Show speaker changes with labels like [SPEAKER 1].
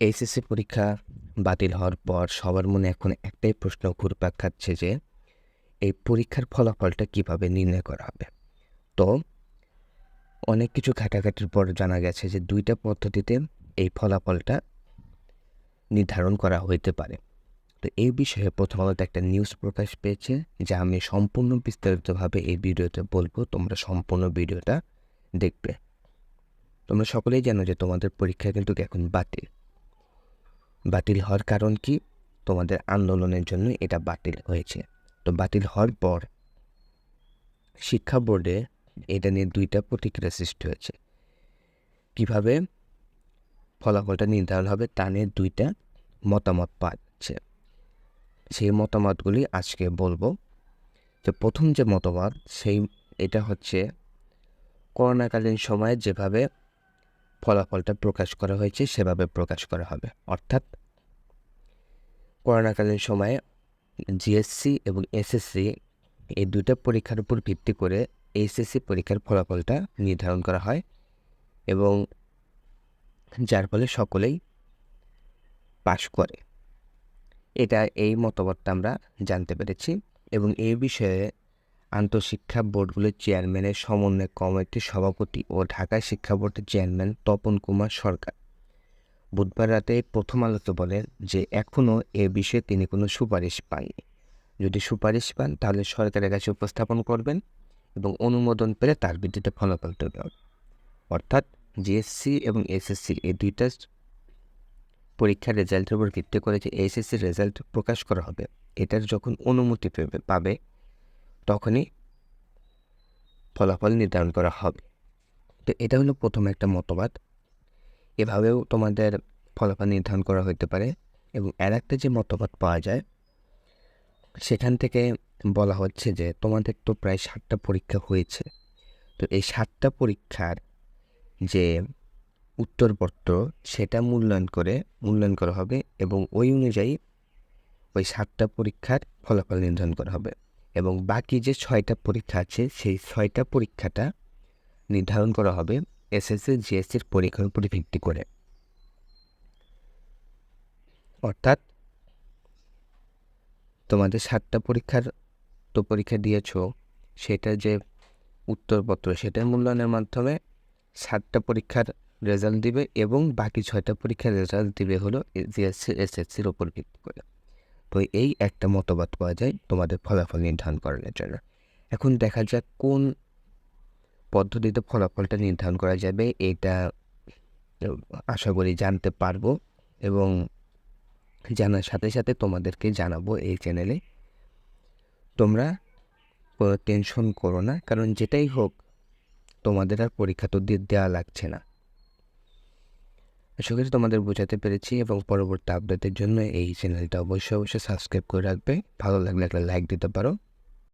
[SPEAKER 1] HSC পরীক্ষা বাতিল হওয়ার পর সবার মনে এখন একটাই প্রশ্ন ঘুরপাক খাচ্ছে যে, এই পরীক্ষার ফলাফলটা কীভাবে নির্ণয় করা হবে? তো, অনেক কিছু ঘাটাঘাটির পর জানা গেছে যে দুইটা পদ্ধতিতে এই ফলাফলটা নির্ধারণ করা হইতে পারে। তো এই বিষয়ে প্রথম আলোতে একটা নিউজ প্রকাশ পেয়েছে, যা আমি সম্পূর্ণ বিস্তারিতভাবে এই ভিডিওতে বলব। তোমরা সম্পূর্ণ ভিডিওটা দেখবে। তোমরা সকলেই জানো যে তোমাদের পরীক্ষা কিন্তু এখন বাতিল। বাতিল হওয়ার কারণ কি? তোমাদের আন্দোলনের জন্য এটা বাতিল হয়েছে। তো বাতিল হওয়ার পর শিক্ষা বোর্ডে এটা নিয়ে দুইটা প্রতিক্রিয়া সৃষ্টি হয়েছে। কীভাবে ফলাফলটা নির্ধারণ হবে তা নিয়ে দুইটা মতামত পাচ্ছে। সেই মতামতগুলি আজকে বলব। যে প্রথম যে মতামত, সেই, এটা হচ্ছে করোনাকালীন সময়ে যেভাবে ফলাফলটা প্রকাশ করা হয়েছে, সেভাবে প্রকাশ করা হবে। অর্থাৎ করোনাকালীন সময়ে জিএসসি এবং এসএসসি এই দুইটা পরীক্ষার উপর ভিত্তি করে এইচএসসি পরীক্ষার ফলাফলটা নির্ধারণ করা হয় এবং যার ফলে সকলেই পাশ করে। এটা এই মতামতটা আমরা জানতে পেরেছি এবং এই বিষয়ে আন্তঃশিক্ষা বোর্ডগুলির চেয়ারম্যানের সমন্বয় কমিটির সভাপতি ও ঢাকা শিক্ষা বোর্ডের চেয়ারম্যান তপন কুমার সরকার। বুধবার রাতে প্রথম আলোতে বলেন যে, এখনও এ বিষয়ে তিনি কোনো সুপারিশ পাননি। যদি সুপারিশ পান, তাহলে সরকারের কাছে উপস্থাপন করবেন এবং অনুমোদন পেলে তার ভিত্তিতে ফলাফল হবে অর্থাৎ জিএসসি এবং এসএসসি এই দুইটা পরীক্ষার রেজাল্টের উপর ভিত্তি করে যে এইচএসসির রেজাল্ট প্রকাশ করা হবে, এটার যখন অনুমতি পাবে তখনই ফলাফল নির্ধারণ করা হবে। তো এটা হলো প্রথম একটা মতবাদ। এভাবেও তোমাদের ফলাফল নির্ধারণ করা হতে পারে এবং আর একটা যে মতবাদ পাওয়া যায়, সেখান থেকে বলা হচ্ছে যে তোমাদের তো প্রায় ষাটটা পরীক্ষা হয়েছে। তো এই ষাটটা পরীক্ষার যে উত্তরপত্র, সেটা মূল্যায়ন করে মূল্যায়ন করা হবে এবং ওই অনুযায়ী ওই সাতটা পরীক্ষার ফলাফল নির্ধারণ করা হবে। এবং বাকি যে ছয়টা পরীক্ষা আছে, সেই ছয়টা পরীক্ষাটা নির্ধারণ করা হবে এসএসসি জিএসসির পরীক্ষার উপর ভিত্তি করে। অর্থাৎ তোমাদের সাতটা পরীক্ষার তো পরীক্ষা দিয়েছ, সেটা যে উত্তরপত্র সেটার মূল্যায়নের মাধ্যমে সাতটা পরীক্ষার রেজাল্ট দিবে এবং বাকি ছয়টা পরীক্ষার রেজাল্ট দিবে হলো জিএসসি এসএসসির ওপর ভিত্তি করে। তো এই একটা মতবাদ পাওয়া যায় তোমাদের ফলাফল নির্ধারণ করার জন্য। এখন দেখা যাক কোন পদ্ধতিতে ফলাফলটা নির্ধারণ করা যাবে, এটা আশা করি জানতে পারব এবং জানার সাথে সাথে তোমাদেরকে জানাব এই চ্যানেলে। তোমরা কোনো টেনশন করো না, কারণ যেটাই হোক তোমাদের আর পরীক্ষা তো দেওয়া লাগছে না। আশা করি তোমাদের বোঝাতে পেরেছি এবং পরবর্তী আপডেটের জন্য এই চ্যানেলটা অবশ্যই অবশ্যই সাবস্ক্রাইব করে রাখবে। ভালো লাগলে একটা লাইক দিতে পারো।